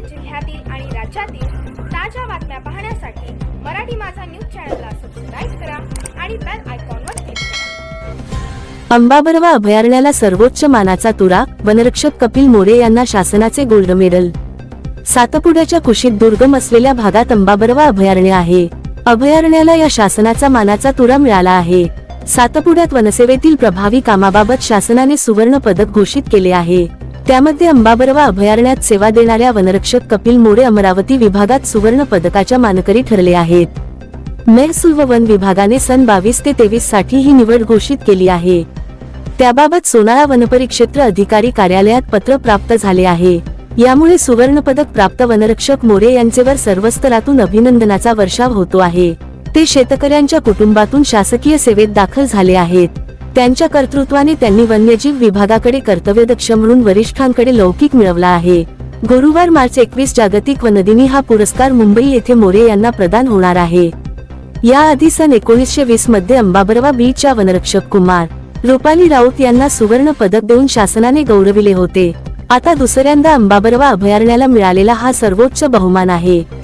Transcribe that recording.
जिल्ह्यातील आणि राज्यातील ताज्या बातम्या पाहण्यासाठी मराठी माझा न्यूज चॅनलला सबस्क्राईब करा आणि बेल आयकॉनवर क्लिक करा. अंबाबरवा अभयारण्याला सर्वोच्च मानाचा तुरा वनरक्षक कपिल मोरे यांना शासनाचे गोल्ड मेडल. सातपुड्याच्या कुशीत दुर्गम असलेल्या भागात अंबाबरवा अभयारण्य आहे. अभयारण्याला या शासनाचा मानाचा तुरा मिळाला आहे. सातपुड्यात वनसेवेतील प्रभावी कामाबाबत शासनाने सुवर्ण पदक घोषित केले आहे. त्यामध्ये अंबाबरवा अभयारण्यात सेवा देणाऱ्या वनरक्षक कपिल मोरे अमरावती विभागात सुवर्ण पदकाच्या मानकरी ठरले आहेत. महसूल व वन विभागाने सन बावीस ते तेवीससाठी ही निवड घोषित केली आहे. त्याबाबत सोनाळा वनपरिक्षेत्र अधिकारी कार्यालयात पत्र प्राप्त झाले आहे. यामुळे सुवर्ण पदक प्राप्त वनरक्षक मोरे यांचेवर सर्व स्तरातून अभिनंदनाचा वर्षाव होतो आहे. ते शेतकऱ्यांच्या कुटुंबातून शासकीय सेवेत दाखल झाले आहेत. त्यांच्या कर्तृत्वाने त्यांनी वन्यजीव विभागाकडे कर्तव्यदक्ष म्हणून वरिष्ठांकडे लौकिक मिळवला आहे. गुरुवार मार्च एकवीस जागतिक वनदिनी हा पुरस्कार मुंबई येथे मोरे यांना प्रदान होणार आहे. याआधी सन एकोणीसशे वीसमध्ये अंबाबरवा बीचच्या वनरक्षक कुमार रुपाली राऊत यांना सुवर्ण पदक देऊन शासनाने गौरविले होते. आता दुसऱ्यांदा अंबाबरवा अभयारण्याला मिळालेला हा सर्वोच्च बहुमान आहे.